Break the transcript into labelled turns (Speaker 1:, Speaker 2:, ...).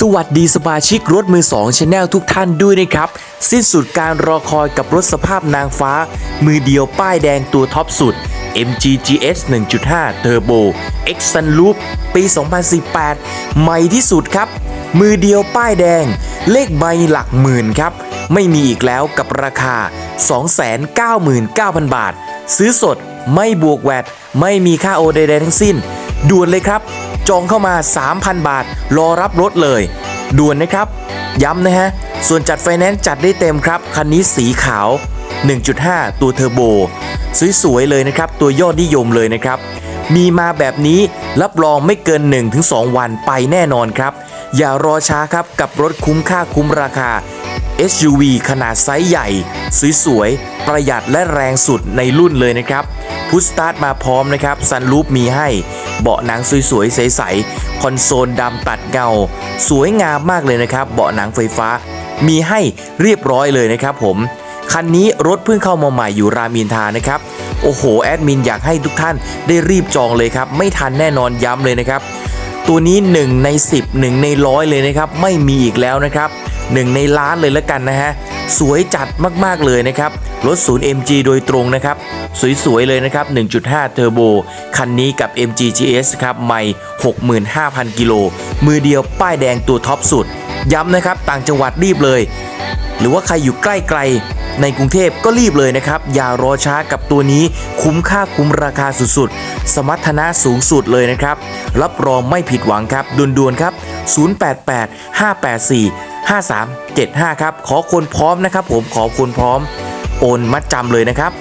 Speaker 1: สวัสดีสมาชิกรถมือ2ชาแนลทุกท่านด้วยนะครับ สิ้นสุดการรอคอยกับรถสภาพนางฟ้า มือเดียวป้ายแดงตัวท็อปสุด MG GS 1.5 Turbo X Sunroof ปี 2018 ใหม่ที่สุดครับ มือเดียวป้ายแดง เลขใบหลักหมื่นครับ ไม่มีอีกแล้วกับราคา 299,000 บาท ซื้อสดไม่บวกแวดไม่มีค่าโอใดๆทั้งสิ้น ด่วนเลยครับ จองเข้ามา 3,000 บาท รอรับรถเลย ด่วนนะครับ ย้ำนะฮะ ส่วนจัดไฟแนนซ์จัดได้เต็มครับ คันนี้สีขาว 1.5 ตัวเทอร์โบ สวย ๆ เลยนะครับ ตัวยอดนิยมเลยนะครับ มีมาแบบนี้รับรองไม่เกิน 1-2 วันไปแน่นอนครับ อย่ารอช้าครับกับรถคุ้มค่าคุ้มราคา SUV ขนาดไซส์ใหญ่ สวย ๆ ประหยัดและแรงสุดในรุ่นเลยนะครับ พุชสตาร์ทมาพร้อมนะครับซันรูปมีให้ เบาะหนังสวยๆ ใสๆ คอนโซลดำตัดเงา สวยงามมากเลยนะครับ เบาะหนังไฟฟ้า มีให้เรียบร้อยเลยนะครับผม คันนี้รถเพิ่งเข้ามาใหม่อยู่รามอินทานะครับ โอ้โห แอดมินอยากให้ทุกท่านได้รีบจองเลยครับ ไม่ทันแน่นอนย้ำเลยนะครับ ตัวนี้ 1 ใน 10 1 ในร้อยเลยนะครับ ไม่มีอีกแล้วนะครับ หนึ่งในล้านเลยแล้วกันนะฮะ สวยจัดมากๆเลยนะครับ รถศูนย์ MG โดยตรงนะครับ สวย ๆ เลยนะครับ 1.5 เทอร์โบ คันนี้กับ MG GS ครับไม่65,000 กิโล มือเดียวป้ายแดงตัวท็อปสุด ย้ำนะครับ ต่างจังหวัดรีบเลย หรือว่าใครอยู่ใกล้ไกล ในกรุงเทพก็รีบเลยนะครับ อย่ารอช้ากับตัวนี้คุ้มค่าคุ้มราคาสุดๆ สมรรถนะสูงสุดเลยนะครับ รับรองไม่ผิดหวังครับด่วนๆครับ 088 584 5375 ครับ ขอคนพร้อมนะครับผมขอคนพร้อม โอนมัดจำเลยนะครับ